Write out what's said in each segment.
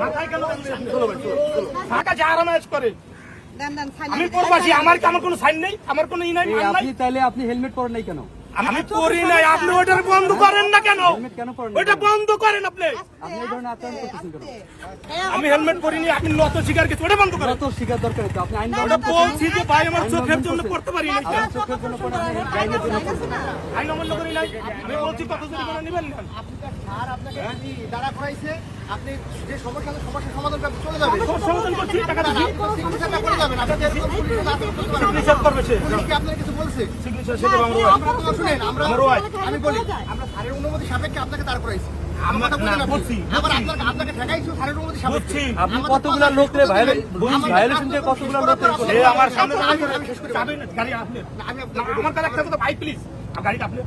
মাথায় কেন ঢাকা যে আরামাজ করে। দেন দেন সাইন আমি প্রবাসী আমার কোন আমার কোনো সাইন নেই? আমার কোনো ই নাই আপনি তাহলে আপনি হেলমেট পরেন নাই কেন? আমি পরি নাই আপনি ওইটার বন্ধ ওইটা বন্ধ করেন আপনি। আপনি এই ধরনের আচরণ করতেছেন কেন? আমি হেলমেট পরিনি আপনি লত শিকার কিছু ওটা বন্ধ করেন। যত শিকার দরকার হতো আপনি আইন ওটা বলছি যে ভাই আমার চোখের জন্য পড়তে পারি না চোখের জন্য পড়ে আপনি গাইনের জন্য পড়েন। আইন অমান্য করি নাই। আমি বলছি কত জরিমানা নেবেন না। আর আপনাকে দাঁড়া করাইছে। আপনি যে সমস্যা আছে সমাধান করে চলে যাবেন। সমাধান করছি টাকা দিচ্ছি। করে যাবেন আপনি এরকম পুলিশের হাতে করতে পারবেন না। সিগনেচার করবে সে। আপনাকে কিছু বলছে? সিগনেচার সেটা আমার আমরা শুনেন। আমরা আমি বলি আমরা স্যারের অনুমতি সাপেক্ষে আপনাকে দাঁড় করাইছি। আমরা- কথা বলেন না, আপনি। বলছি, আবার বলছি। আপনাকে আপনাকে ঠেকাইছো স্যারের অনুমতি বুঝছি। সাপেক্ষে আপনি কতগুলা কতগুলা লোক আমার সামনে আমার কাছে একটা কথা ভাই প্লিজ। গাড়িটা আপনি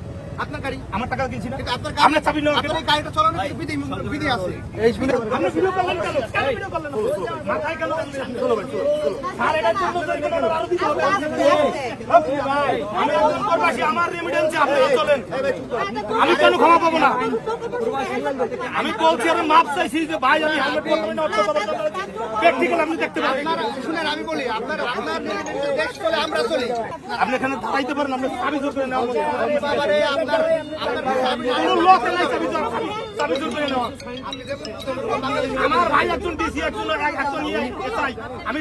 আপনার গাড়ি? আমার টাকা দিয়েছি না। কিন্তু আপনার আপনার চাবি নেওয়া আপনার গাড়িটা চালানোর বিধি বিধি আছে। এই শুনে আপনি ভিডিও করলেন কেন? কেন ভিডিও করলেন? মাথায় কেন চলো ভাই চলো স্যার এটার জন্য জরিমানা আরও দিতে হবে। আমি একজন প্রবাসী আমার রেমিডেন্সে আপনি চলেন। আমি কেন ক্ষমা পাবো না? আমি বলছি আমি মাপ চাইছি যে ভাই আমি হেলমেট না। প্র্যাকটিক্যাল আপনি দেখতে পারেন। আপনারা শুনেন আমি বলি আপনার আপনার দেশ চলে আমরা চলি। আপনি এখানে দাঁড়াইতে পারেন আপনি চাবি জোর করে নেওয়া বাবারে আপনার কোনো লোক নাই চাবি জোর চাবি জোর করে নেওয়া আমার ভাই একজন ডিসি একজন একজন ইয়ে আমি